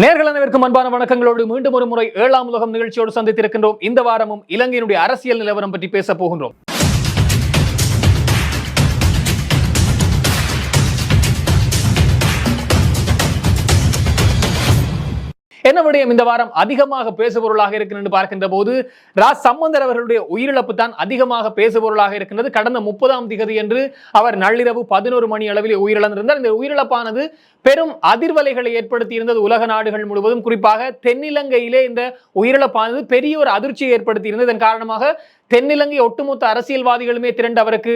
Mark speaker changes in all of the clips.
Speaker 1: நேர்கள் அனைவருக்கும் அன்பான வணக்கங்களோடு மீண்டும் ஒரு முறை ஏழாம் உலகம் நிகழ்ச்சியோடு சந்தித்திருக்கின்றோம் இந்த வாரமும் இலங்கையினுடைய அரசியல் நிலவரம் பற்றி பேச போகின்றோம் என்ன விடயம் இந்த வாரம் அதிகமாக பேசுபொருளாக இருக்கிறது பார்க்கின்ற போது ராஜ் சம்பந்தர் அவர்களுடைய உயிரிழப்பு தான் அதிகமாக பேசுபொருளாக இருக்கின்றது கடந்த முப்பதாம் திகதி என்று அவர் நள்ளிரவு பதினோரு மணி அளவில் உயிரிழந்திருந்தார் இந்த உயிரிழப்பானது பெரும் அதிர்வலைகளை ஏற்படுத்தியிருந்தது உலக நாடுகள் முழுவதும் குறிப்பாக தென்னிலங்கையிலே இந்த உயிரிழப்பானது பெரிய ஒரு அதிர்ச்சியை ஏற்படுத்தியிருந்தது இதன் காரணமாக தென்னிலங்கை ஒட்டுமொத்த அரசியல்வாதிகளுமே திரண்டு அவருக்கு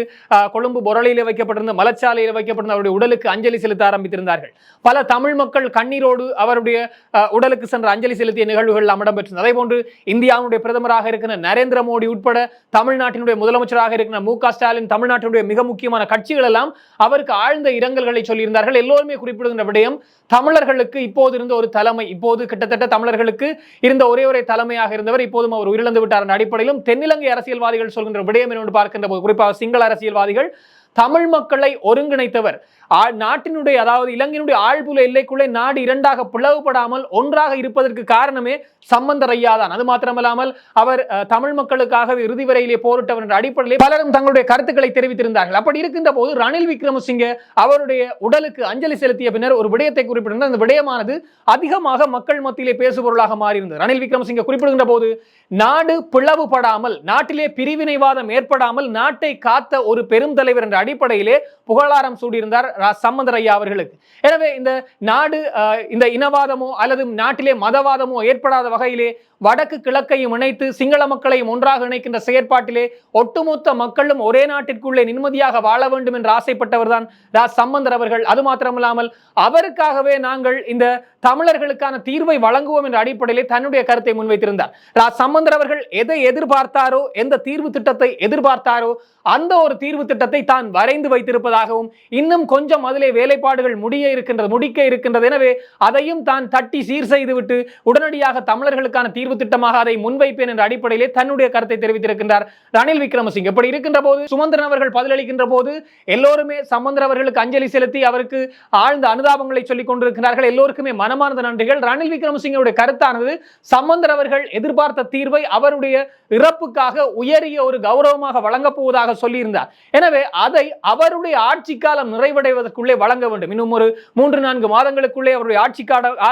Speaker 1: கொழும்பு பொரளையில் வைக்கப்பட்டிருந்த மலச்சாலையில் வைக்கப்பட்டிருந்த அவருடைய உடலுக்கு அஞ்சலி செலுத்த ஆரம்பித்திருந்தார்கள் பல தமிழ் மக்கள் கண்ணீரோடு அவருடைய உடலுக்கு சென்ற அஞ்சலி செலுத்திய நிகழ்வுகள் அமிடம் பெற்றிருந்தது அதே போன்று இந்தியாவுடைய பிரதமராக இருக்கிற நரேந்திர மோடி உட்பட தமிழ்நாட்டினுடைய முதலமைச்சராக இருக்கிற மு ஸ்டாலின் தமிழ்நாட்டினுடைய மிக முக்கியமான கட்சிகள் எல்லாம் அவருக்கு ஆழ்ந்த இரங்கல்களை சொல்லியிருந்தார்கள் எல்லோருமே குறிப்பிட்டு சொல்லுகிற விடயம் தமிழர்களுக்கு இப்போது இருந்த ஒரு தலைமை இப்போது கிட்டத்தட்ட தமிழர்களுக்கு இருந்த ஒரே ஒரே தலைமையாக இருந்தவர் இப்போதும் அவர் உயிரிழந்து விட்டார் அடிப்படையிலும் தென்னிலங்கை அரசியல்வாதிகள் சொல்கின்ற விடயம் என்று பார்க்கின்ற போது குறிப்பாக சிங்கள அரசியல்வாதிகள் தமிழ் மக்களை ஒருங்கிணைத்தவர் நாட்டினுடைய அதாவது இலங்கையினுடைய ஆழ்புல எல்லைக்குள்ளே நாடு இரண்டாக பிளவுபடாமல் ஒன்றாக இருப்பதற்கு காரணமே சம்பந்தர் ஐயா தான் அது மாத்திரமல்லாமல் அவர் தமிழ் மக்களுக்காக இறுதி வரையிலே போரிட்டவர் என்ற அடிப்படையில் பலரும் தங்களுடைய கருத்துக்களை தெரிவித்திருந்தார்கள் அப்படி இருக்கின்ற போது ரணில் விக்ரமசிங்க அவருடைய உடலுக்கு அஞ்சலி செலுத்திய பின்னர் ஒரு விடயத்தை குறிப்பிட்டிருந்த அந்த விடயமானது அதிகமாக மக்கள் மத்தியிலே பேசுபொருளாக மாறியிருந்தது ரணில் விக்ரமசிங்க குறிப்பிடுகின்ற போது நாடு பிளவுபடாமல் நாட்டிலே பிரிவினைவாதம் ஏற்படாமல் நாட்டை காத்த ஒரு பெரும் தலைவர் என்ற அடிப்படையிலே புகழாரம் சூடியிருந்தார் சம்பந்தரையா அவர்களுக்கு எனவே இந்த நாடு இந்த இனவாதமோ அல்லது நாட்டிலே மதவாதமோ ஏற்படாத வகையிலே வடக்கு கிழக்கையும் இணைத்து சிங்கள மக்களையும் ஒன்றாக இணைக்கின்ற செயற்பாட்டிலே ஒட்டுமொத்த மக்களும் ஒரே நாட்டிற்குள்ளே நிம்மதியாக வாழ வேண்டும் என்று ஆசைப்பட்டவர் தான் ரா சம்பந்தர் அவர்கள் அது மாத்திரமில்லாமல் அவருக்காகவே நாங்கள் இந்த தமிழர்களுக்கான தீர்வை வழங்குவோம் என்ற அடிப்படையிலே தன்னுடைய கருத்தை முன்வைத்திருந்தார் ரா சம்பந்தர் அவர்கள் எதை எதிர்பார்த்தாரோ எந்த தீர்வு திட்டத்தை எதிர்பார்த்தாரோ அந்த ஒரு தீர்வு திட்டத்தை தான் வரைந்து வைத்திருப்பதாகவும் இன்னும் கொஞ்சம் அதிலே வேலைப்பாடுகள் முடிய இருக்கின்றது முடிக்க இருக்கின்றது எனவே அதையும் தான் தட்டி சீர் செய்துவிட்டு உடனடியாக தமிழர்களுக்கான தீர்வு தீர்வு திட்டமாக அதை முன்வைப்பேன் என்ற அடிப்படையிலே தன்னுடைய கருத்தை தெரிவித்திருக்கின்றார் ரணில் விக்ரமசிங் இப்படி இருக்கின்ற போது சுமந்திரன் அவர்கள் பதிலளிக்கின்ற போது எல்லோருமே சம்பந்தர் அவர்களுக்கு அஞ்சலி செலுத்தி அவருக்கு ஆழ்ந்த அனுதாபங்களை சொல்லிக் கொண்டிருக்கிறார்கள் எல்லோருக்குமே மனமார்ந்த நன்றிகள் ரணில் விக்ரமசிங்கனுடைய கருத்தானது சம்பந்தர் அவர்கள் எதிர்பார்த்த தீர்வை அவருடைய இறப்புக்காக உயரிய ஒரு கௌரவமாக வழங்கப் போவதாக சொல்லியிருந்தார் எனவே அதை அவருடைய ஆட்சி காலம் நிறைவடைவதற்குள்ளே வழங்க வேண்டும் இன்னும் ஒரு மூன்று நான்கு மாதங்களுக்குள்ளே அவருடைய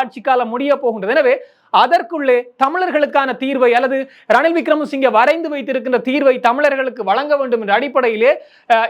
Speaker 1: ஆட்சி காலம் முடிய போகின்றது எனவே அதற்குள்ளே தமிழர்களுக்கான தீர்வை அல்லது ரணில் விக்ரமசிங்க வரைந்து வைத்திருக்கின்ற தீர்வை தமிழர்களுக்கு வழங்க வேண்டும் என்ற அடிப்படையிலே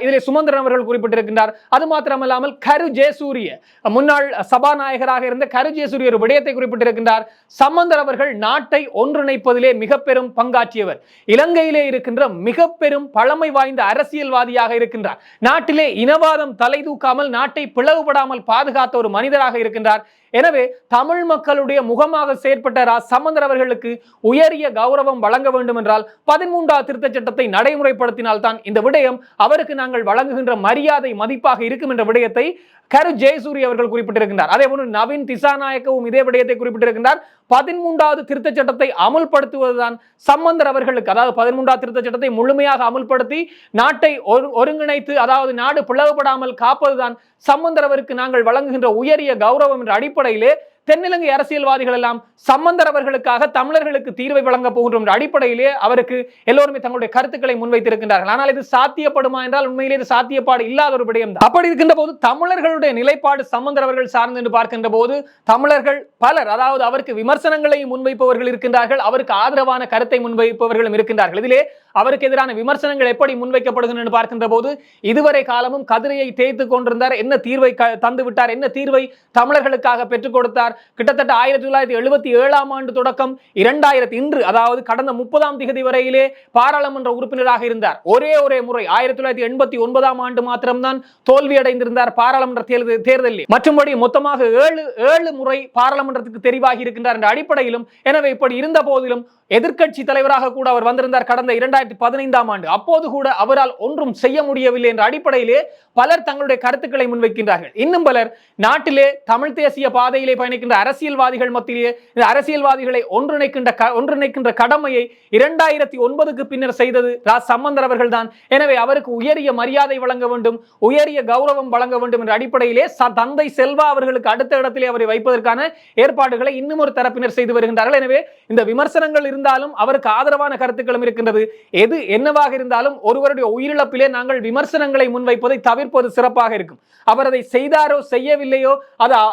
Speaker 1: இதிலே சுமந்திரன் அவர்கள் குறிப்பிட்டிருக்கின்றார் அது மாத்திரமல்லாமல் கரு ஜெயசூரிய முன்னாள் சபாநாயகராக இருந்த கரு ஜெயசூரிய ஒரு விடயத்தை குறிப்பிட்டிருக்கின்றார் சம்பந்தர் அவர்கள் நாட்டை ஒன்றிணைப்பதிலே மிக பெரும் பங்காற்றியவர் இலங்கையிலே இருக்கின்ற மிக பெரும் பழமை வாய்ந்த அரசியல்வாதியாக இருக்கின்றார் நாட்டிலே இனவாதம் தலை தூக்காமல் நாட்டை பிளவுபடாமல் பாதுகாத்த ஒரு மனிதராக இருக்கின்றார் எனவே தமிழ் மக்களுடைய முகமாக செயற்பட்ட ரா சம்பந்தர் அவர்களுக்கு உயரிய கௌரவம் வழங்க வேண்டும் என்றால் பதிமூன்றாவது திருத்த சட்டத்தை நடைமுறைப்படுத்தினால் தான் இந்த விடயம் அவருக்கு நாங்கள் வழங்குகின்ற மரியாதை மதிப்பாக இருக்கும் என்ற விடயத்தை கரு ஜெயசூரி அவர்கள் குறிப்பிட்டிருக்கிறார் அதே போன்று நவீன் திசாநாயக்கவும் இதே விடயத்தை குறிப்பிட்டிருக்கிறார் பதிமூன்றாவது திருத்த சட்டத்தை அமுல்படுத்துவதுதான் சம்பந்தர் அவர்களுக்கு அதாவது பதிமூன்றாவது திருத்த சட்டத்தை முழுமையாக அமுல்படுத்தி நாட்டை ஒருங்கிணைத்து அதாவது நாடு பிளவுபடாமல் காப்பதுதான் சம்பந்தர் அவருக்கு நாங்கள் வழங்குகின்ற உயரிய கௌரவம் என்ற அடிப்படையிலே தென்னிலங்கை அரசியல்வாதிகள் எல்லாம் சம்பந்தரவர்களுக்காக தமிழர்களுக்கு தீர்வை வழங்க போகின்ற அடிப்படையிலே அவருக்கு எல்லோருமே தங்களுடைய கருத்துக்களை முன்வைத்திருக்கின்றார்கள் ஆனால் இது சாத்தியப்படுமா என்றால் உண்மையிலே இது சாத்தியப்பாடு இல்லாத ஒரு விடயம் அப்படி இருக்கின்ற போது தமிழர்களுடைய நிலைப்பாடு சம்பந்தரவர்கள் சார்ந்து என்று பார்க்கின்ற போது தமிழர்கள் பலர் அதாவது அவருக்கு விமர்சனங்களை முன்வைப்பவர்கள் இருக்கின்றார்கள் அவருக்கு ஆதரவான கருத்தை முன்வைப்பவர்களும் இருக்கின்றார்கள் இதிலே அவருக்கு எதிரான விமர்சனங்கள் எப்படி முன்வைக்கப்படுகின்றன பார்க்கின்ற போது இதுவரை காலமும் கதிரையை தேய்த்து கொண்டிருந்தார் என்ன தீர்வை தந்து விட்டார் என்ன தீர்வை தமிழர்களுக்காக பெற்றுக் கொடுத்தார் கிட்டத்தட்ட ஆயிரத்தி தொள்ளாயிரத்தி எழுபத்தி ஏழாம் ஆண்டு தொடக்கம் இரண்டாயிரத்தி இன்று அதாவது கடந்த முப்பதாம் திகதி வரையிலே பாராளுமன்ற உறுப்பினராக இருந்தார் ஒரே ஒரே முறை ஆயிரத்தி தொள்ளாயிரத்தி எண்பத்தி ஒன்பதாம் ஆண்டு மாத்திரம்தான் தோல்வியடைந்திருந்தார் பாராளுமன்ற தேர்தல் தேர்தலில் மற்றும்படி மொத்தமாக ஏழு ஏழு முறை பாராளுமன்றத்துக்கு தெரிவாகி இருக்கின்றார் என்ற அடிப்படையிலும் எனவே இப்படி இருந்த போதிலும் எதிர்கட்சி தலைவராக கூட அவர் வந்திருந்தார் கடந்த இரண்டாயிரத்தி இரண்டாயிரத்தி பதினைந்தாம் ஆண்டு அப்போது கூட அவரால் ஒன்றும் செய்ய முடியவில்லை என்ற அடிப்படையிலே பலர் தங்களுடைய கருத்துக்களை முன்வைக்கின்றார்கள் இன்னும் பலர் நாட்டிலே தமிழ் தேசிய பாதையிலே பயணிக்கின்ற அரசியல்வாதிகள் மத்தியிலே இந்த அரசியல்வாதிகளை ஒன்றிணைக்கின்ற ஒன்றிணைக்கின்ற கடமையை இரண்டாயிரத்தி ஒன்பதுக்கு பின்னர் செய்தது ரா சம்பந்தர் அவர்கள்தான் எனவே அவருக்கு உயரிய மரியாதை வழங்க வேண்டும் உயரிய கௌரவம் வழங்க வேண்டும் என்ற அடிப்படையிலே தந்தை செல்வா அவர்களுக்கு அடுத்த இடத்திலே அவரை வைப்பதற்கான ஏற்பாடுகளை இன்னும் ஒரு தரப்பினர் செய்து வருகின்றார்கள் எனவே இந்த விமர்சனங்கள் இருந்தாலும் அவருக்கு ஆதரவான கருத்துக்களும் இருக்கின்றது எது என்னவாக இருந்தாலும் ஒருவருடைய உயிரிழப்பிலே நாங்கள் விமர்சனங்களை முன்வைப்பதை தவிர்ப்பது சிறப்பாக இருக்கும் அவர் அதை செய்தாரோ செய்யவில்லையோ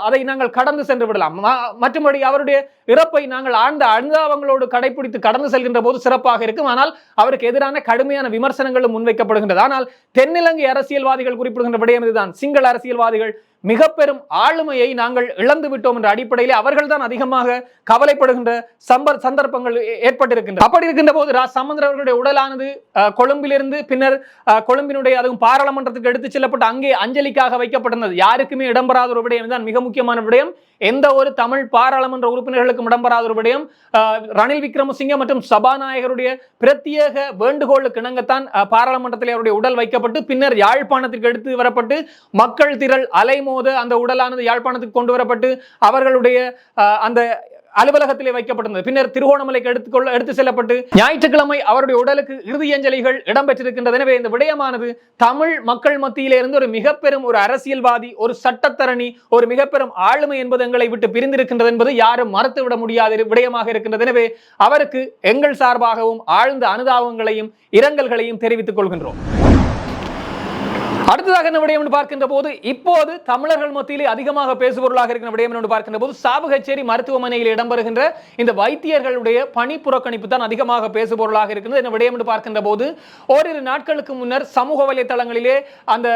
Speaker 1: அதை நாங்கள் கடந்து சென்று விடலாம் மற்றபடி அவருடைய இறப்பை நாங்கள் ஆழ்ந்த அனுதாபங்களோடு கடைபிடித்து கடந்து செல்கின்ற போது சிறப்பாக இருக்கும் ஆனால் அவருக்கு எதிரான கடுமையான விமர்சனங்களும் முன்வைக்கப்படுகின்றது ஆனால் தென்னிலங்கை அரசியல்வாதிகள் குறிப்பிடுகின்ற விடயம் இதுதான் சிங்கள அரசியல்வாதிகள் மிக பெரும் ஆளுமையை நாங்கள் இழந்து விட்டோம் என்ற அடிப்படையிலே அவர்கள் தான் அதிகமாக கவலைப்படுகின்ற சம்ப சந்தர்ப்பங்கள் ஏற்பட்டிருக்கின்றன அப்படி இருக்கின்ற போது ரா சமந்தர் அவர்களுடைய உடலானது கொழும்பிலிருந்து பின்னர் கொழும்பினுடைய அதுவும் பாராளுமன்றத்துக்கு எடுத்து செல்லப்பட்டு அங்கே அஞ்சலிக்காக வைக்கப்பட்டிருந்தது யாருக்குமே இடம்பெறாத ஒரு விடயம் தான் மிக முக்கியமான விடயம் எந்த ஒரு தமிழ் பாராளுமன்ற உறுப்பினர்களுக்கும் இடம்பெறாத ஒரு விடயம் ரணில் விக்ரமசிங்க மற்றும் சபாநாயகருடைய பிரத்யேக வேண்டுகோளுக்கு இணங்கத்தான் பாராளுமன்றத்தில் அவருடைய உடல் வைக்கப்பட்டு பின்னர் யாழ்ப்பாணத்திற்கு எடுத்து வரப்பட்டு மக்கள் திரள் அலைமு போது அந்த உடலானது யாழ்ப்பாணத்துக்கு கொண்டு வரப்பட்டு அவர்களுடைய அந்த அலுவலகத்திலே வைக்கப்பட்டிருந்தது பின்னர் திருகோணமலைக்கு எடுத்துக்கொள்ள எடுத்து செல்லப்பட்டு ஞாயிற்றுக்கிழமை அவருடைய உடலுக்கு இறுதி அஞ்சலிகள் இடம்பெற்றிருக்கின்றது எனவே இந்த விடயமானது தமிழ் மக்கள் மத்தியிலிருந்து ஒரு மிக பெரும் ஒரு அரசியல்வாதி ஒரு சட்டத்தரணி ஒரு மிக பெரும் ஆளுமை என்பது எங்களை விட்டு பிரிந்திருக்கின்றது என்பது யாரும் மறுத்துவிட முடியாத விடயமாக இருக்கின்றது எனவே அவருக்கு எங்கள் சார்பாகவும் ஆழ்ந்த அனுதாபங்களையும் இரங்கல்களையும் தெரிவித்துக் கொள்கின்றோம் அடுத்ததாக என்ன விடயம் என்று பார்க்கின்ற போது இப்போது தமிழர்கள் மத்தியிலே அதிகமாக பேசுபொருளாக இருக்கிற விடயம் என்று பார்க்கின்ற போது சாபகச்சேரி மருத்துவமனையில் இடம்பெறுகின்ற இந்த வைத்தியர்களுடைய பணி புறக்கணிப்பு தான் அதிகமாக பேசுபொருளாக இருக்கிறது என்ன விடயம் என்று பார்க்கின்ற போது ஓரிரு நாட்களுக்கு முன்னர் சமூக வலைதளங்களிலே அந்த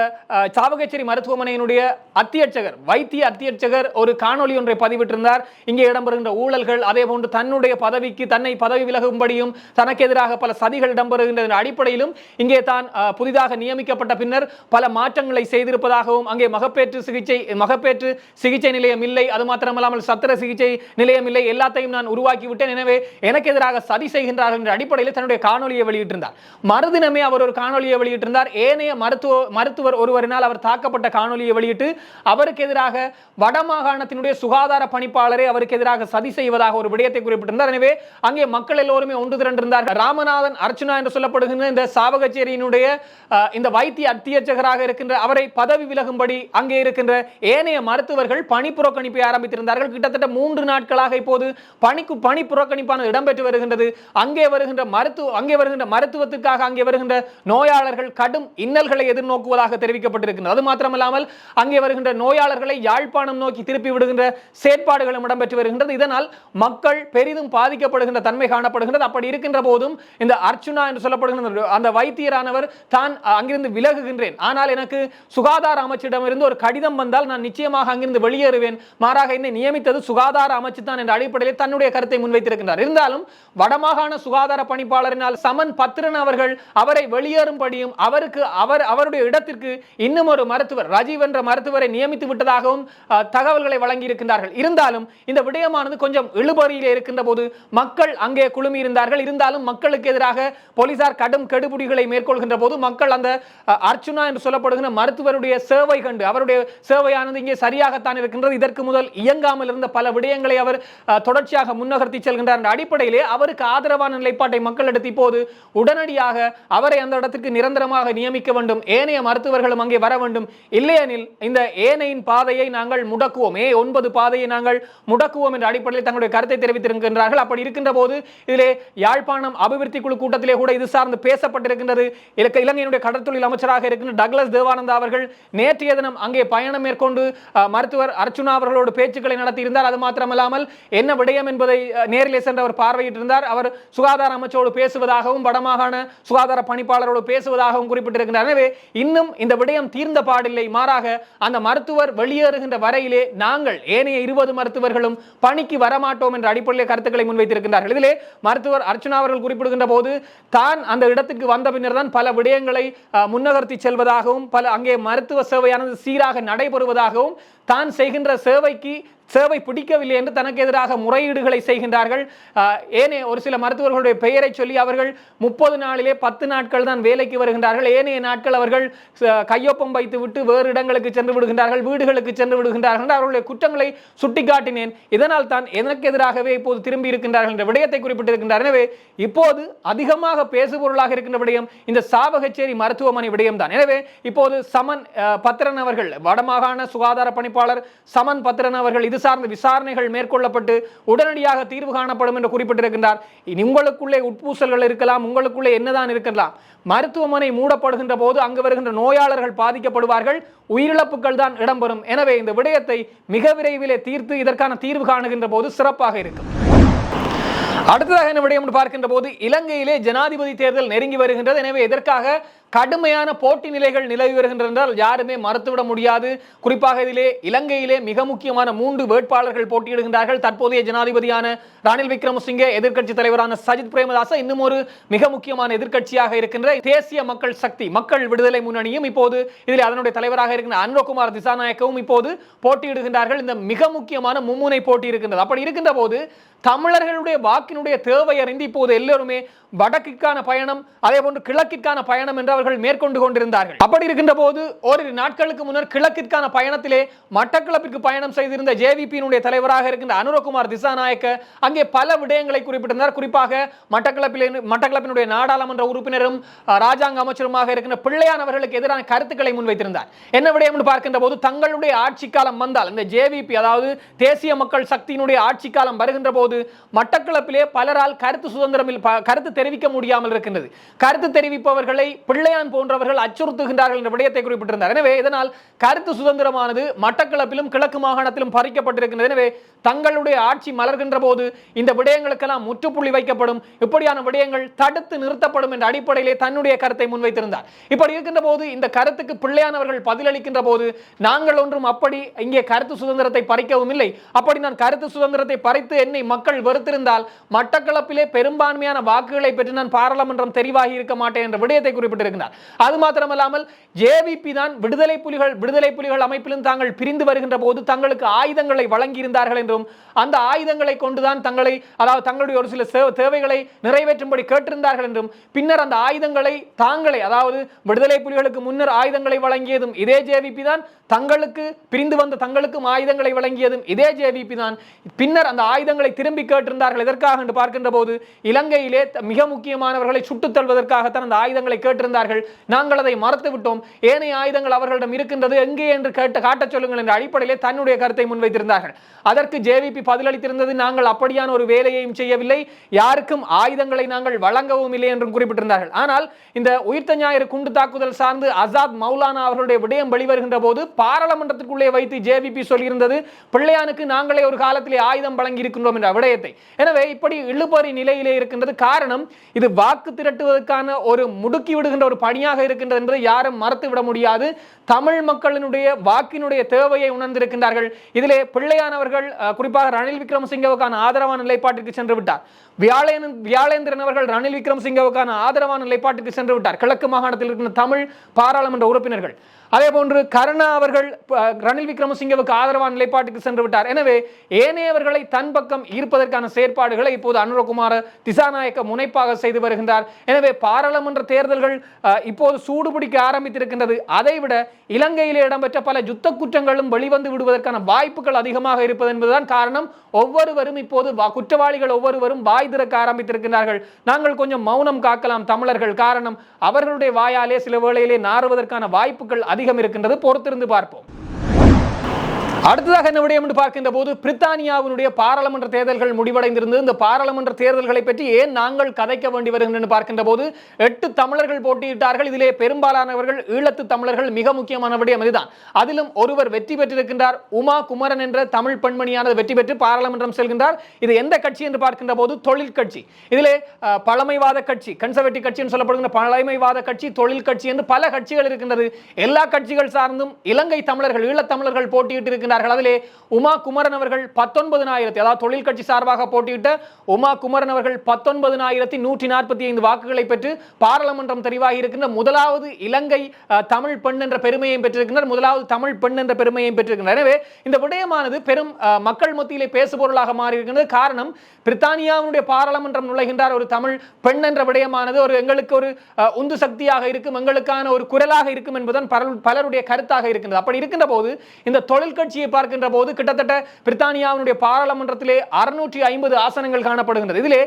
Speaker 1: சாவகச்சேரி மருத்துவமனையினுடைய அத்தியட்சகர் வைத்திய அத்தியட்சகர் ஒரு காணொலி ஒன்றை பதிவிட்டிருந்தார் இங்கே இடம்பெறுகின்ற ஊழல்கள் அதே போன்று தன்னுடைய பதவிக்கு தன்னை பதவி விலகும்படியும் தனக்கு எதிராக பல சதிகள் இடம்பெறுகின்ற அடிப்படையிலும் இங்கே தான் புதிதாக நியமிக்கப்பட்ட பின்னர் பல பல மாற்றங்களை செய்திருப்பதாகவும் அங்கே மகப்பேற்று சிகிச்சை மகப்பேற்று சிகிச்சை நிலையம் இல்லை அது மாத்திரமல்லாமல் சத்திர சிகிச்சை நிலையம் இல்லை எல்லாத்தையும் நான் உருவாக்கி விட்டேன் எனவே எனக்கு எதிராக சதி செய்கின்றார்கள் என்ற அடிப்படையில் தன்னுடைய காணொலியை வெளியிட்டிருந்தார் மறுதினமே அவர் ஒரு காணொலியை வெளியிட்டிருந்தார் ஏனைய மருத்துவ மருத்துவர் ஒருவரினால் அவர் தாக்கப்பட்ட காணொலியை வெளியிட்டு அவருக்கு எதிராக வடமாகாணத்தினுடைய சுகாதார பணிப்பாளரை அவருக்கு எதிராக சதி செய்வதாக ஒரு விடயத்தை குறிப்பிட்டிருந்தார் எனவே அங்கே மக்கள் எல்லோருமே ஒன்று திரண்டிருந்தார் ராமநாதன் அர்ச்சனா என்று சொல்லப்படுகின்ற இந்த சாவகச்சேரியினுடைய இந்த வைத்திய அத்தியட்சகராக அமைச்சராக இருக்கின்ற அவரை பதவி விலகும்படி அங்கே இருக்கின்ற ஏனைய மருத்துவர்கள் பணி புறக்கணிப்பை ஆரம்பித்திருந்தார்கள் கிட்டத்தட்ட மூன்று நாட்களாக இப்போது பணிக்கு பணி புறக்கணிப்பான இடம்பெற்று வருகின்றது அங்கே வருகின்ற மருத்துவ அங்கே வருகின்ற மருத்துவத்துக்காக அங்கே வருகின்ற நோயாளர்கள் கடும் இன்னல்களை எதிர்நோக்குவதாக தெரிவிக்கப்பட்டிருக்கின்றது அது மாத்திரமல்லாமல் அங்கே வருகின்ற நோயாளர்களை யாழ்ப்பாணம் நோக்கி திருப்பி விடுகின்ற செயற்பாடுகளும் இடம்பெற்று வருகின்றது இதனால் மக்கள் பெரிதும் பாதிக்கப்படுகின்ற தன்மை காணப்படுகின்றது அப்படி இருக்கின்ற போதும் இந்த அர்ச்சுனா என்று சொல்லப்படுகின்ற அந்த வைத்தியரானவர் தான் அங்கிருந்து விலகுகின்றேன் ஆனால் ஆனால் எனக்கு சுகாதார அமைச்சிடமிருந்து ஒரு கடிதம் வந்தால் நான் நிச்சயமாக அங்கிருந்து வெளியேறுவேன் மாறாக என்னை நியமித்தது சுகாதார அமைச்சு தான் என்ற அடிப்படையில் தன்னுடைய கருத்தை முன்வைத்திருக்கின்றார் இருந்தாலும் வடமாகாண சுகாதார பணிப்பாளரினால் சமன் பத்திரன் அவர்கள் அவரை வெளியேறும்படியும் அவருக்கு அவர் அவருடைய இடத்திற்கு இன்னும் ஒரு மருத்துவர் ராஜீவ் என்ற மருத்துவரை நியமித்து விட்டதாகவும் தகவல்களை வழங்கியிருக்கின்றார்கள் இருந்தாலும் இந்த விடயமானது கொஞ்சம் இழுபறியில் இருக்கின்ற போது மக்கள் அங்கே குழுமி இருந்தார்கள் இருந்தாலும் மக்களுக்கு எதிராக போலீசார் கடும் கெடுபிடிகளை மேற்கொள்கின்ற போது மக்கள் அந்த அர்ச்சுனா என்று சொல்லப்படுகிற மருத்துவருடைய சேவை கண்டு அவருடைய சேவையானது இங்கே சரியாகத்தான் இருக்கின்றது இதற்கு முதல் இயங்காமல் இருந்த பல விடயங்களை அவர் தொடர்ச்சியாக முன்னகர்த்தி செல்கின்றார் என்ற அடிப்படையிலே அவருக்கு ஆதரவான நிலைப்பாட்டை மக்கள் எடுத்து இப்போது உடனடியாக அவரை அந்த இடத்திற்கு நிரந்தரமாக நியமிக்க வேண்டும் ஏனைய மருத்துவர்களும் அங்கே வர வேண்டும் இல்லையெனில் இந்த ஏனையின் பாதையை நாங்கள் முடக்குவோம் ஏ ஒன்பது பாதையை நாங்கள் முடக்குவோம் என்ற அடிப்படையில் தங்களுடைய கருத்தை தெரிவித்திருக்கின்றார்கள் அப்படி இருக்கின்ற போது இதிலே யாழ்ப்பாணம் அபிவிருத்தி குழு கூட்டத்திலே கூட இது சார்ந்து பேசப்பட்டிருக்கின்றது இலங்கையினுடைய கடற்தொழில் அமைச்சராக இருக்கின்ற டக்ளஸ் தேவானந்தா அவர்கள் நேற்றைய தினம் அங்கே பயணம் மேற்கொண்டு மருத்துவர் அர்ச்சுனா அவர்களோடு பேச்சுக்களை நடத்தியிருந்தார் அது மாத்திரமல்லாமல் என்ன விடயம் என்பதை நேரிலே சென்று அவர் பார்வையிட்டிருந்தார் அவர் சுகாதார அமைச்சரோடு பேசுவதாகவும் வடமாகாண சுகாதார பணிப்பாளரோடு பேசுவதாகவும் குறிப்பிட்டிருக்கிறார் எனவே இன்னும் இந்த விடயம் தீர்ந்த பாடில்லை மாறாக அந்த மருத்துவர் வெளியேறுகின்ற வரையிலே நாங்கள் ஏனைய இருபது மருத்துவர்களும் பணிக்கு வரமாட்டோம் என்ற அடிப்படையில் கருத்துக்களை முன்வைத்திருக்கிறார்கள் இதிலே மருத்துவர் அர்ச்சனா அவர்கள் குறிப்பிடுகின்ற போது தான் அந்த இடத்துக்கு வந்த பின்னர் தான் பல விடயங்களை முன்னகர்த்தி செல்வதாக இருப்பதாகவும் பல அங்கே மருத்துவ சேவையானது சீராக நடைபெறுவதாகவும் தான் செய்கின்ற சேவைக்கு சேவை பிடிக்கவில்லை என்று தனக்கு எதிராக முறையீடுகளை செய்கின்றார்கள் ஏனே ஒரு சில மருத்துவர்களுடைய பெயரை சொல்லி அவர்கள் முப்பது நாளிலே பத்து நாட்கள் தான் வேலைக்கு வருகின்றார்கள் ஏனைய நாட்கள் அவர்கள் கையொப்பம் வைத்து விட்டு வேறு இடங்களுக்கு சென்று விடுகின்றார்கள் வீடுகளுக்கு சென்று விடுகின்றார்கள் அவர்களுடைய குற்றங்களை சுட்டிக்காட்டினேன் இதனால் தான் எனக்கு எதிராகவே இப்போது திரும்பி இருக்கின்றார்கள் என்ற விடயத்தை குறிப்பிட்டிருக்கின்றார் எனவே இப்போது அதிகமாக பேசுபொருளாக இருக்கின்ற விடயம் இந்த சாவகச்சேரி மருத்துவமனை விடயம் தான் எனவே இப்போது சமன் பத்திரன் அவர்கள் வடமாகாண சுகாதார பணி வேட்பாளர் சமன் பத்திரன் அவர்கள் இது சார்ந்த விசாரணைகள் மேற்கொள்ளப்பட்டு உடனடியாக தீர்வு காணப்படும் என்று குறிப்பிட்டிருக்கின்றார் இனி உங்களுக்குள்ளே உட்பூசல்கள் இருக்கலாம் உங்களுக்குள்ளே என்னதான் இருக்கலாம் மருத்துவமனை மூடப்படுகின்ற போது அங்கு வருகின்ற நோயாளர்கள் பாதிக்கப்படுவார்கள் உயிரிழப்புகள் தான் இடம்பெறும் எனவே இந்த விடயத்தை மிக விரைவிலே தீர்த்து இதற்கான தீர்வு காணுகின்ற போது சிறப்பாக இருக்கும் அடுத்ததாக என்ன விடயம் பார்க்கின்ற போது இலங்கையிலே ஜனாதிபதி தேர்தல் நெருங்கி வருகின்றது எனவே இதற்காக கடுமையான போட்டி நிலைகள் நிலவி என்றால் யாருமே மறுத்துவிட முடியாது குறிப்பாக இதிலே இலங்கையிலே மிக முக்கியமான மூன்று வேட்பாளர்கள் போட்டியிடுகின்றார்கள் தற்போதைய ஜனாதிபதியான ரணில் விக்ரமசிங்கே எதிர்கட்சி தலைவரான சஜித் பிரேமதாச இன்னும் ஒரு மிக முக்கியமான எதிர்கட்சியாக இருக்கின்ற தேசிய மக்கள் சக்தி மக்கள் விடுதலை முன்னணியும் இப்போது இதில் அதனுடைய தலைவராக இருக்கின்ற அன்வகுமார் திசாநாயக்கவும் இப்போது போட்டியிடுகின்றார்கள் இந்த மிக முக்கியமான மும்முனை போட்டி இருக்கின்றது அப்படி இருக்கின்ற போது தமிழர்களுடைய வாக்கினுடைய தேவை அறிந்து இப்போது எல்லோருமே வடக்கிற்கான பயணம் அதே போன்று கிழக்கிற்கான பயணம் என்று அவர்கள் மேற்கொண்டு கொண்டிருந்தார்கள் அப்படி இருக்கின்ற போது ஓரிரு நாட்களுக்கு முன்னர் கிழக்கிற்கான பயணத்திலே மட்டக்களப்பிற்கு பயணம் செய்திருந்த ஜேவிபியினுடைய தலைவராக இருக்கின்ற அனுரகுமார் திசாநாயக்க அங்கே பல விடயங்களை குறிப்பிட்டிருந்தார் குறிப்பாக மட்டக்களப்பில் மட்டக்களப்பினுடைய நாடாளுமன்ற உறுப்பினரும் ராஜாங்க அமைச்சருமாக இருக்கின்ற பிள்ளையான் அவர்களுக்கு எதிரான கருத்துக்களை முன்வைத்திருந்தார் என்ன விடயம் என்று பார்க்கின்ற போது தங்களுடைய ஆட்சி காலம் வந்தால் இந்த ஜேவிபி அதாவது தேசிய மக்கள் சக்தியினுடைய ஆட்சி காலம் வருகின்ற போது மட்டக்களப்பிலே பலரால் கருத்து சுதந்திரம் கருத்து தெரிவிக்க முடியாமல் இருக்கின்றது கருத்து தெரிவிப்பவர்களை பிள்ளை கலையான் போன்றவர்கள் அச்சுறுத்துகின்றார்கள் என்ற விடயத்தை குறிப்பிட்டிருந்தார் எனவே இதனால் கருத்து சுதந்திரமானது மட்டக்களப்பிலும் கிழக்கு மாகாணத்திலும் பறிக்கப்பட்டிருக்கின்றது எனவே தங்களுடைய ஆட்சி மலர்கின்ற போது இந்த விடயங்களுக்கெல்லாம் முற்றுப்புள்ளி வைக்கப்படும் இப்படியான விடயங்கள் தடுத்து நிறுத்தப்படும் என்ற அடிப்படையிலே தன்னுடைய கருத்தை முன்வைத்திருந்தார் இப்படி இருக்கின்ற போது இந்த கருத்துக்கு பிள்ளையானவர்கள் பதிலளிக்கின்ற போது நாங்கள் ஒன்றும் அப்படி இங்கே கருத்து சுதந்திரத்தை பறிக்கவும் இல்லை அப்படி நான் கருத்து சுதந்திரத்தை பறித்து என்னை மக்கள் வெறுத்திருந்தால் மட்டக்களப்பிலே பெரும்பான்மையான வாக்குகளை பெற்று நான் பாராளுமன்றம் தெரிவாகி இருக்க மாட்டேன் என்ற விடயத்தை குறிப்பிட்டிருக்கிறார் அது மாத்திரமல்லாமல் ஜேவிபி தான் விடுதலை புலிகள் விடுதலை புலிகள் அமைப்பிலும் தாங்கள் பிரிந்து வருகின்ற போது தங்களுக்கு ஆயுதங்களை வழங்கியிருந்தார்கள் என்றும் அந்த ஆயுதங்களை கொண்டுதான் தங்களை அதாவது தங்களுடைய ஒரு சில தேவைகளை நிறைவேற்றும்படி கேட்டிருந்தார்கள் என்றும் பின்னர் அந்த ஆயுதங்களை அதாவது விடுதலை புலிகளுக்கு முன்னர் ஆயுதங்களை வழங்கியதும் இதே ஜேவிபி தான் தங்களுக்கு பிரிந்து வந்த தங்களுக்கும் ஆயுதங்களை வழங்கியதும் இதே ஜேவிபி தான் பின்னர் அந்த ஆயுதங்களை திரும்பி கேட்டிருந்தார்கள் எதற்காக என்று பார்க்கின்ற போது இலங்கையிலே மிக முக்கியமானவர்களை சுட்டுத் தள்வதற்காகத்தான் அந்த ஆயுதங்களை கேட்டிருந்தார்கள் இருக்கிறார்கள் நாங்கள் அதை மறத்து விட்டோம் ஏனைய ஆயுதங்கள் அவர்களிடம் இருக்கின்றது எங்கே என்று கேட்டு காட்டச் சொல்லுங்கள் என்ற அடிப்படையிலே தன்னுடைய கருத்தை முன்வைத்திருந்தார்கள் அதற்கு ஜேவிபி பதிலளித்திருந்தது நாங்கள் அப்படியான ஒரு வேலையையும் செய்யவில்லை யாருக்கும் ஆயுதங்களை நாங்கள் வழங்கவும் இல்லை என்றும் குறிப்பிட்டிருந்தார்கள் ஆனால் இந்த உயிர்த்த ஞாயிறு குண்டு தாக்குதல் சார்ந்து அசாத் மௌலானா அவர்களுடைய விடயம் வெளிவருகின்ற போது பாராளுமன்றத்திற்குள்ளே வைத்து ஜேவிபி சொல்லியிருந்தது பிள்ளையானுக்கு நாங்களே ஒரு காலத்திலே ஆயுதம் வழங்கி இருக்கின்றோம் என்ற விடயத்தை எனவே இப்படி இழுபறி நிலையிலே இருக்கின்றது காரணம் இது வாக்கு திரட்டுவதற்கான ஒரு முடுக்கி விடுகின்ற ஒரு ஒரு பணியாக இருக்கின்றது என்பதை யாரும் மறுத்துவிட முடியாது தமிழ் மக்களினுடைய வாக்கினுடைய தேவையை உணர்ந்திருக்கின்றார்கள் இதிலே பிள்ளையானவர்கள் குறிப்பாக ரணில் விக்ரமசிங்கவுக்கான ஆதரவான நிலைப்பாட்டிற்கு சென்று விட்டார் வியாழேன் வியாழேந்திரன் அவர்கள் ரணில் விக்ரமசிங்கவுக்கான ஆதரவான நிலைப்பாட்டிற்கு சென்று விட்டார் கிழக்கு மாகாணத்தில் இருக்கின்ற தமிழ் பாராளுமன்ற உறுப்பினர்கள் அதே போன்று கருணா அவர்கள் ரணில் விக்ரமசிங்கவுக்கு ஆதரவான நிலைப்பாட்டுக்கு சென்று விட்டார் எனவே ஏனையவர்களை தன் பக்கம் ஈர்ப்பதற்கான செயற்பாடுகளை இப்போது அனுரகுமார் திசாநாயக்க முனைப்பாக செய்து வருகின்றார் எனவே பாராளுமன்ற தேர்தல்கள் இப்போது சூடுபிடிக்க ஆரம்பித்திருக்கின்றது அதைவிட இலங்கையில் இடம்பெற்ற பல யுத்த குற்றங்களும் வெளிவந்து விடுவதற்கான வாய்ப்புகள் அதிகமாக இருப்பது என்பதுதான் காரணம் ஒவ்வொருவரும் இப்போது குற்றவாளிகள் ஒவ்வொருவரும் வாய் திறக்க ஆரம்பித்திருக்கிறார்கள் நாங்கள் கொஞ்சம் மௌனம் காக்கலாம் தமிழர்கள் காரணம் அவர்களுடைய வாயாலே சில வேளையிலே நாறுவதற்கான வாய்ப்புகள் அதிக அதிகம் இருக்கின்றது பொறுத்திருந்து பார்ப்போம் அடுத்ததாக என்ன விடயம் என்று பார்க்கின்ற போது பிரித்தானியாவினுடைய பாராளுமன்ற தேர்தல்கள் முடிவடைந்திருந்தது இந்த பாராளுமன்ற தேர்தல்களை பற்றி ஏன் நாங்கள் கதைக்க வேண்டி வருகின்றன பார்க்கின்ற போது எட்டு தமிழர்கள் போட்டியிட்டார்கள் இதிலே பெரும்பாலானவர்கள் ஈழத்து தமிழர்கள் மிக முக்கியமான விடயம் இதுதான் அதிலும் ஒருவர் வெற்றி பெற்றிருக்கின்றார் உமா குமரன் என்ற தமிழ் பெண்மணியானது வெற்றி பெற்று பாராளுமன்றம் செல்கின்றார் இது எந்த கட்சி என்று பார்க்கின்ற போது தொழில் கட்சி இதிலே பழமைவாத கட்சி கன்சர்வேட்டிவ் கட்சி என்று சொல்லப்படுகின்ற பழமைவாத கட்சி தொழில் கட்சி என்று பல கட்சிகள் இருக்கின்றது எல்லா கட்சிகள் சார்ந்தும் இலங்கை தமிழர்கள் ஈழத்தமிழர்கள் போட்டியிட்டு இருக்கின்ற கொண்டிருந்தார்கள் அதிலே உமா குமரன் அவர்கள் அதாவது தொழில் கட்சி சார்பாக போட்டியிட்ட உமா குமரன் அவர்கள் நூற்றி நாற்பத்தி ஐந்து வாக்குகளை பெற்று பாராளுமன்றம் தெரிவாகி இருக்கின்ற முதலாவது இலங்கை தமிழ் பெண் என்ற முதலாவது தமிழ் பெண் என்ற எனவே இந்த விடயமானது பெரும் மக்கள் மத்தியிலே பேசுபொருளாக மாறியிருக்கின்றது காரணம் பிரித்தானியாவினுடைய பாராளுமன்றம் நுழைகின்றார் ஒரு தமிழ் பெண் என்ற விடயமானது ஒரு எங்களுக்கு ஒரு உந்து சக்தியாக இருக்கும் எங்களுக்கான ஒரு குரலாக இருக்கும் என்பதுதான் பலருடைய கருத்தாக இருக்கின்றது அப்படி இருக்கின்ற போது இந்த தொழில் ஆட்சியை பார்க்கின்ற போது கிட்டத்தட்ட பிரித்தானியாவினுடைய பாராளுமன்றத்திலே அறுநூற்றி ஐம்பது ஆசனங்கள் காணப்படுகின்றது இதிலே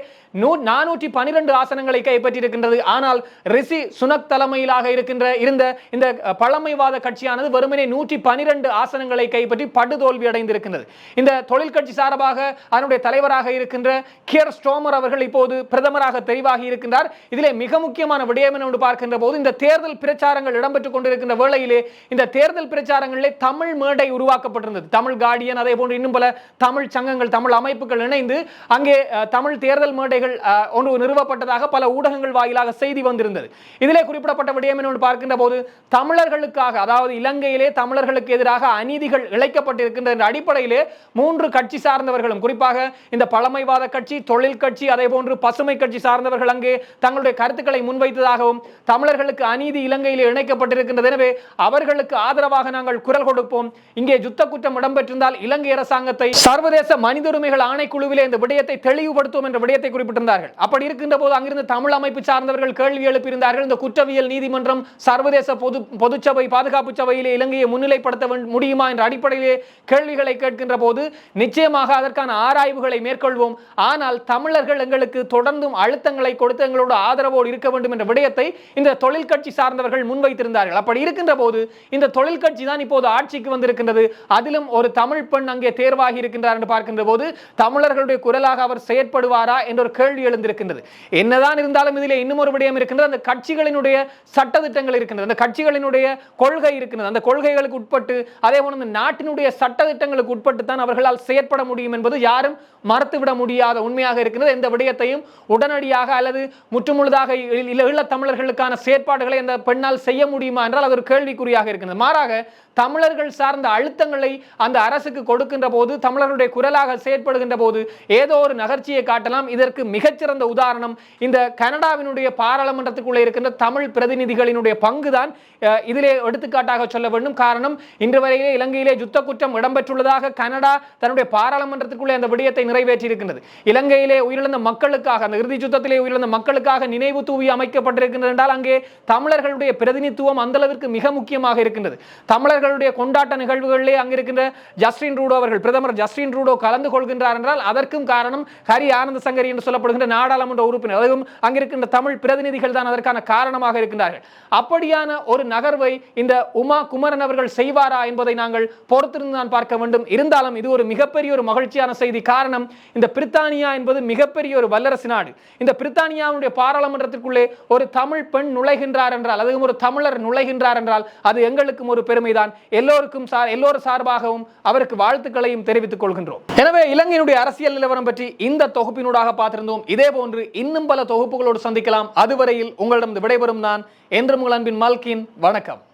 Speaker 1: நூ நானூற்றி பனிரெண்டு ஆசனங்களை கைப்பற்றியிருக்கின்றது ஆனால் ரிஷி சுனக் தலைமையிலாக இருக்கின்ற இருந்த இந்த பழமைவாத கட்சியானது வெறுமனே நூற்றி பனிரெண்டு ஆசனங்களை கைப்பற்றி படுதோல்வி அடைந்திருக்கின்றது இந்த தொழில் கட்சி சார்பாக அதனுடைய தலைவராக இருக்கின்ற கியர் ஸ்டோமர் அவர்கள் இப்போது பிரதமராக தெரிவாகி இருக்கின்றார் இதிலே மிக முக்கியமான விடயம் என்று பார்க்கின்ற போது இந்த தேர்தல் பிரச்சாரங்கள் இடம்பெற்றுக் கொண்டிருக்கின்ற வேளையிலே இந்த தேர்தல் பிரச்சாரங்களிலே தமிழ் மேடை உருவாக்கப்பட்டு நடத்தப்பட்டிருந்தது தமிழ் கார்டியன் அதே போன்று இன்னும் பல தமிழ் சங்கங்கள் தமிழ் அமைப்புகள் இணைந்து அங்கே தமிழ் தேர்தல் மேடைகள் ஒன்று நிறுவப்பட்டதாக பல ஊடகங்கள் வாயிலாக செய்தி வந்திருந்தது இதிலே குறிப்பிடப்பட்ட விடயம் என்று பார்க்கின்ற போது தமிழர்களுக்காக அதாவது இலங்கையிலே தமிழர்களுக்கு எதிராக அநீதிகள் இழைக்கப்பட்டிருக்கின்ற அடிப்படையிலே மூன்று கட்சி சார்ந்தவர்களும் குறிப்பாக இந்த பழமைவாத கட்சி தொழில் கட்சி அதே போன்று பசுமை கட்சி சார்ந்தவர்கள் அங்கே தங்களுடைய கருத்துக்களை முன்வைத்ததாகவும் தமிழர்களுக்கு அநீதி இலங்கையில் இணைக்கப்பட்டிருக்கின்றது எனவே அவர்களுக்கு ஆதரவாக நாங்கள் குரல் கொடுப்போம் இங்கே யுத்த குற்றம் இடம்பெற்றிருந்தால் இலங்கை அரசாங்கத்தை சர்வதேச மனித உரிமைகள் ஆணைக்குழுவிலே இந்த விடயத்தை தெளிவுபடுத்தும் என்ற விடயத்தை குறிப்பிட்டிருந்தார்கள் அப்படி இருக்கின்ற போது அங்கிருந்து தமிழ் அமைப்பு சார்ந்தவர்கள் கேள்வி எழுப்பியிருந்தார்கள் இந்த குற்றவியல் நீதிமன்றம் சர்வதேச பொது பொதுச்சபை பாதுகாப்பு சபையிலே இலங்கையை முன்னிலைப்படுத்த முடியுமா என்ற அடிப்படையிலே கேள்விகளை கேட்கின்ற போது நிச்சயமாக அதற்கான ஆராய்வுகளை மேற்கொள்வோம் ஆனால் தமிழர்கள் எங்களுக்கு தொடர்ந்தும் அழுத்தங்களை கொடுத்து எங்களோட ஆதரவோடு இருக்க வேண்டும் என்ற விடயத்தை இந்த தொழில் கட்சி சார்ந்தவர்கள் முன்வைத்திருந்தார்கள் அப்படி இருக்கின்ற போது இந்த தொழில் கட்சி தான் இப்போது ஆட்சிக்கு வந்திருக்கின்றது அதிலும் ஒரு தமிழ் பெண் அங்கே தேர்வாகி இருக்கின்றார் என்று பார்க்கின்ற போது தமிழர்களுடைய குரலாக அவர் செயற்படுவாரா என்ற ஒரு கேள்வி எழுந்திருக்கின்றது என்னதான் இருந்தாலும் இதில் இன்னும் ஒரு விடயம் இருக்கின்றது அந்த கட்சிகளினுடைய சட்டத்திட்டங்கள் இருக்கின்றது அந்த கட்சிகளினுடைய கொள்கை இருக்கின்றது அந்த கொள்கைகளுக்கு உட்பட்டு அதே போல நாட்டினுடைய சட்டத்திட்டங்களுக்கு உட்பட்டு தான் அவர்களால் செயற்பட முடியும் என்பது யாரும் மறுத்துவிட முடியாத உண்மையாக இருக்கின்றது எந்த விடயத்தையும் உடனடியாக அல்லது முற்றுமுழுதாக ஈழத் தமிழர்களுக்கான செயற்பாடுகளை அந்த பெண்ணால் செய்ய முடியுமா என்றால் அது ஒரு கேள்விக்குறியாக இருக்கின்றது மாறாக தமிழர்கள் சார்ந்த அழுத்தங்கள் குரலை அந்த அரசுக்கு கொடுக்கின்ற போது தமிழருடைய குரலாக செயற்படுகின்ற போது ஏதோ ஒரு நகர்ச்சியை காட்டலாம் இதற்கு மிகச்சிறந்த உதாரணம் இந்த கனடாவினுடைய பாராளுமன்றத்துக்குள்ளே இருக்கின்ற தமிழ் பிரதிநிதிகளினுடைய பங்கு தான் இதிலே எடுத்துக்காட்டாக சொல்ல வேண்டும் காரணம் இன்று வரையிலே இலங்கையிலே யுத்த குற்றம் இடம்பெற்றுள்ளதாக கனடா தன்னுடைய பாராளுமன்றத்துக்குள்ளே அந்த விடயத்தை நிறைவேற்றியிருக்கின்றது இலங்கையிலே உயிரிழந்த மக்களுக்காக அந்த இறுதி யுத்தத்திலே உயிரிழந்த மக்களுக்காக நினைவு தூவி அமைக்கப்பட்டிருக்கின்றது என்றால் அங்கே தமிழர்களுடைய பிரதிநிதித்துவம் அந்த அளவிற்கு மிக முக்கியமாக இருக்கின்றது தமிழர்களுடைய கொண்டாட்ட நிகழ்வுகளிலே அங்கே இருக்கின்ற ஜஸ்டின் ரூடோ அவர்கள் பிரதமர் ஜஸ்டின் ரூடோ கலந்து கொள்கின்றார் என்றால் அதற்கும் காரணம் ஹரி ஆனந்த சங்கரி என்று சொல்லப்படுகின்ற நாடாளுமன்ற உறுப்பினர் அதுவும் அங்கிருக்கின்ற தமிழ் பிரதிநிதிகள் தான் அதற்கான காரணமாக இருக்கின்றார்கள் அப்படியான ஒரு நகர்வை இந்த உமா குமரன் அவர்கள் செய்வாரா என்பதை நாங்கள் பொறுத்திருந்து தான் பார்க்க வேண்டும் இருந்தாலும் இது ஒரு மிகப்பெரிய ஒரு மகிழ்ச்சியான செய்தி காரணம் இந்த பிரித்தானியா என்பது மிகப்பெரிய ஒரு வல்லரசு நாடு இந்த பிரித்தானியாவுடைய பாராளுமன்றத்திற்குள்ளே ஒரு தமிழ் பெண் நுழைகின்றார் என்றால் அதுவும் ஒரு தமிழர் நுழைகின்றார் என்றால் அது எங்களுக்கும் ஒரு பெருமைதான் எல்லோருக்கும் சார் எல்லோரும் சார் தொடர்பாகவும் அவருக்கு வாழ்த்துக்களையும் தெரிவித்துக் கொள்கின்றோம் எனவே இலங்கையினுடைய அரசியல் நிலவரம் பற்றி இந்த தொகுப்பினூடாக பார்த்திருந்தோம் இதே போன்று இன்னும் பல தொகுப்புகளோடு சந்திக்கலாம் அதுவரையில் உங்களிடம் விடைபெறும் நான் என்று உங்கள் அன்பின் மல்கின் வணக்கம்